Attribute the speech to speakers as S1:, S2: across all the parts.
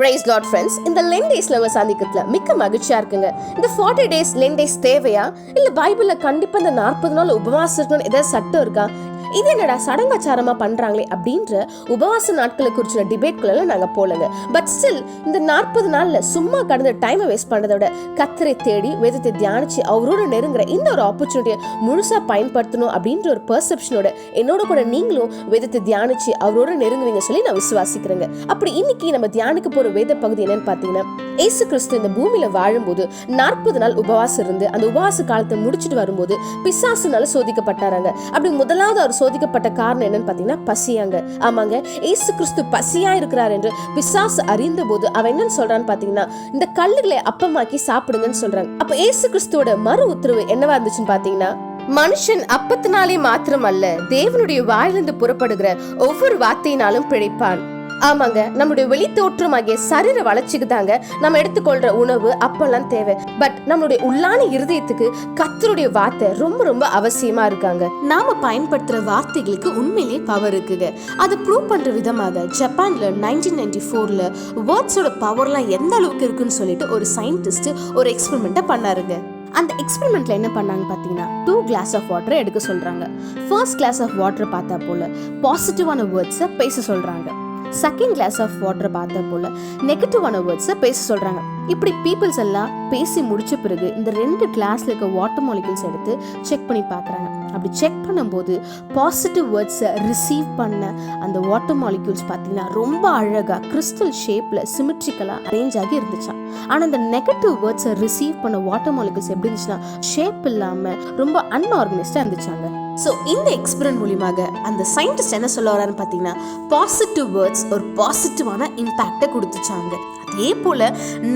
S1: Price lot friends இந்த len days நம்ம சந்திக்கிறதுல மிக்க மகிழ்ச்சியா இருக்குங்க. இந்த ஃபார்ட்டி டேஸ் லென் டேஸ் தேவையா? இல்ல பைபிள்ல கண்டிப்பா இந்த நாற்பது நாள் உபவாசம் இருக்கணும்னு ஏதாவது சட்டம் இருக்கா? இது என்னடா சடங்காச்சாரமா பண்றாங்களே அப்படின்ற உபவாச நாட்களை குறிச்சின டிபேட்குள்ள நாங்க போலங்க. பட் ஸ்டில் இந்த நாற்பது நாள்ல சும்மா கடந்த டைமை வேஸ்ட் பண்றதை விட கத்தரை தேடி வேதத்தை தியானிச்சு அவரோட நெருங்குற இந்த ஒரு ஆப்பர்ச்சுனிட்டியை முழுசா பயன்படுத்தணும் அப்படின்ற ஒரு பெர்செப்ஷனோட என்னோட கூட நீங்களும் வேதத்தை தியானிச்சு அவரோட நெருங்குவீங்க சொல்லி நான் விசுவாசிக்கிறேங்க. அப்படி இன்னைக்கு நம்ம தியானிக்க போற வேத பகுதி என்னன்னு பாத்தீங்கன்னா ஏசு கிறிஸ்து இந்த பூமியில வாழும்போது நாற்பது நாள் உபவாசம் இருந்து அந்த உபவாச காலத்தை முடிச்சிட்டு வரும்போது பிசாசுனால சோதிக்கப்பட்டாராங்க. அப்படி முதலாவது அவர் சோதிக்கப்பட்ட காரணம் என்னன்னு பாத்தீங்கன்னா பசியாங்க. ஆமாங்க. ஏசு கிறிஸ்து பசியா இருக்கிறார் என்று பிசாசு அறிந்த போது அவன் என்னன்னு சொல்றான்னு பாத்தீங்கன்னா இந்த கல்லுகளை அப்பமாக்கி சாப்பிடுங்கன்னு சொல்றாங்க. அப்ப ஏசு கிறிஸ்துவோட மறு உத்தரவு என்னவா இருந்துச்சுன்னு பாத்தீங்கன்னா மனுஷன் அப்பத்தினாலே அல்ல தேவனுடைய வாயிலிருந்து புறப்படுகிற ஒவ்வொரு வார்த்தையினாலும் பிழைப்பான். ஆமாங்க நம்முடைய வெளி தோற்றமாகிய சரீர வளர்ச்சிக்கு தாங்க நம்ம எடுத்துக்கொள்ற உணவு அப்பெல்லாம் தேவை. பட் நம்மளுடைய உள்ளான இருதயத்துக்கு கத்தருடைய வார்த்தை ரொம்ப ரொம்ப அவசியமா இருக்காங்க. நாம பயன்படுத்துற வார்த்தைகளுக்கு உண்மையிலேயே பவர் இருக்குங்க. அதை ப்ரூவ் பண்ற விதமாக ஜப்பான்ல நைன்டீன் நைன்டி ஃபோர்ல வேர்ட்ஸோட பவர்லாம் எந்த அளவுக்கு இருக்குன்னு சொல்லிட்டு ஒரு சயின்டிஸ்ட் ஒரு எக்ஸ்பெரிமெண்ட்டை பண்ணாருங்க. அந்த எக்ஸ்பெரிமெண்ட்ல என்ன பண்ணாங்க பார்த்தீங்கன்னா டூ கிளாஸ் ஆஃப் வாட்டரை எடுக்க சொல்றாங்க. ஃபர்ஸ்ட் கிளாஸ் ஆஃப் வாட்டரை பார்த்தா போல பாசிட்டிவான வேர்ட்ஸை பேச சொல்றாங்க. செகண்ட் கிளாஸ் ஆஃப் வாட்டரை பார்த்த போல் நெகட்டிவான வேர்ட்ஸை பேச சொல்கிறாங்க இப்படி பீப்புள்ஸ் எல்லாம் பேசி முடிச்ச பிறகு இந்த ரெண்டு கிளாஸில் இருக்க வாட்டர் மாலிகூல்ஸ் எடுத்து செக் பண்ணி பார்க்குறாங்க. அப்படி செக் பண்ணும்போது பாசிட்டிவ் வேர்ட்ஸை ரிசீவ் பண்ண அந்த வாட்டர் மாலிகூல்ஸ் பார்த்தீங்கன்னா ரொம்ப அழகாக கிறிஸ்டல் ஷேப்பில் சிமெட்ரிக்கலாக அரேஞ்ச் ஆகி இருந்துச்சான் ஆனால் இந்த நெகட்டிவ் வேர்ட்ஸை ரிசீவ் பண்ண வாட்டர் மாலிகூல்ஸ் எப்படி இருந்துச்சுன்னா ஷேப் இல்லாமல் ரொம்ப அன்ஆர்கனைஸ்டாக இருந்துச்சாங்க. ஸோ இந்த எக்ஸ்பிரன் மூலியமாக அந்த சயின்டிஸ்ட் என்ன சொல்ல வரான்னு பார்த்தீங்கன்னா பாசிட்டிவ் வேர்ட்ஸ் ஒரு பாசிட்டிவான இம்பேக்டை கொடுத்துச்சாங்க. அதே போல்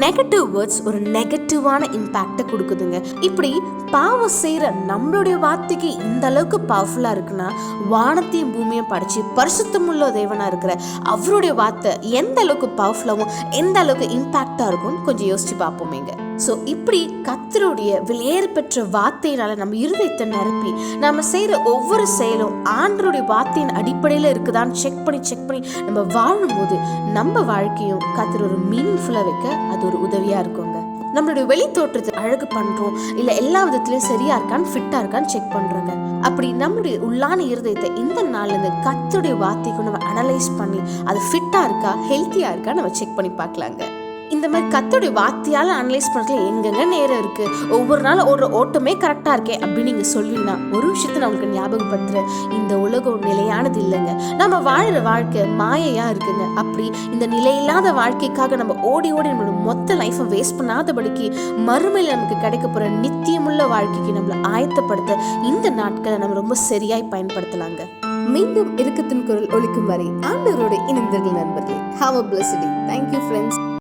S1: நெகட்டிவ் வேர்ட்ஸ் ஒரு நெகட்டிவான இம்பேக்டை கொடுக்குதுங்க. இப்படி பாவம் செய்கிற நம்மளுடைய வார்த்தைக்கு இந்த அளவுக்கு பவர்ஃபுல்லாக இருக்குன்னா வானத்தையும் பூமியும் படைச்சு பரிசுத்தமுள்ள தேவனாக இருக்கிற அவருடைய வார்த்தை எந்த அளவுக்கு பவர்ஃபுல்லாகவும் எந்த அளவுக்கு இம்பேக்டாக இருக்கும்னு கொஞ்சம் யோசிச்சு பார்ப்போமேங்க. ஸோ இப்படி கத்தருடைய விலையேறு பெற்ற வார்த்தையினால நம்ம இருதயத்தை நிரப்பி நம்ம செய்கிற ஒவ்வொரு செயலும் ஆண்டருடைய வார்த்தையின் அடிப்படையில் இருக்குதான்னு செக் பண்ணி செக் பண்ணி நம்ம வாழும்போது நம்ம வாழ்க்கையும் கத்தர் ஒரு மீனிங்ஃபுல்லாக வைக்க அது ஒரு உதவியாக இருக்குங்க. நம்மளுடைய வெளி தோற்றத்தை அழகு பண்ணுறோம் இல்லை எல்லா விதத்துலையும் சரியா இருக்கான்னு ஃபிட்டாக இருக்கான்னு செக் பண்ணுறோங்க அப்படி நம்மளுடைய உள்ளான இருதயத்தை இந்த நாள்லேருந்து கத்துடைய வார்த்தைக்கும் நம்ம அனலைஸ் பண்ணி அது ஃபிட்டாக இருக்கா ஹெல்த்தியாக இருக்கா நம்ம செக் பண்ணி பார்க்கலாங்க. இந்த மாதிரி கத்தோடைய வார்த்தையால் அனலைஸ் பண்ணுறதுல எங்கெங்க நேரம் இருக்கு? ஒவ்வொரு நாள் ஒரு ஓட்டமே கரெக்டாக இருக்கே அப்படின்னு நீங்கள் சொல்வீங்கன்னா ஒரு விஷயத்த நான் உங்களுக்கு ஞாபகப்படுத்துகிறேன் இந்த உலகம் நிலையானது இல்லைங்க. நம்ம வாழ்கிற வாழ்க்கை மாயையாக இருக்குங்க. அப்படி இந்த நிலையில்லாத வாழ்க்கைக்காக நம்ம ஓடி ஓடி நம்மளோட மொத்த லைஃப்பை வேஸ்ட் பண்ணாதபடிக்கு மறுமையில் நமக்கு கிடைக்க போகிற நித்தியமுள்ள வாழ்க்கைக்கு நம்மளை ஆயத்தப்படுத்த இந்த நாட்களை நம்ம ரொம்ப சரியாய் பயன்படுத்தலாங்க. மீண்டும் இருக்கத்தின் குரல் ஒழிக்கும் வரை ஆண்டவரோடு இணைந்தர்கள் நண்பர்களே. Have a blessed thank you friends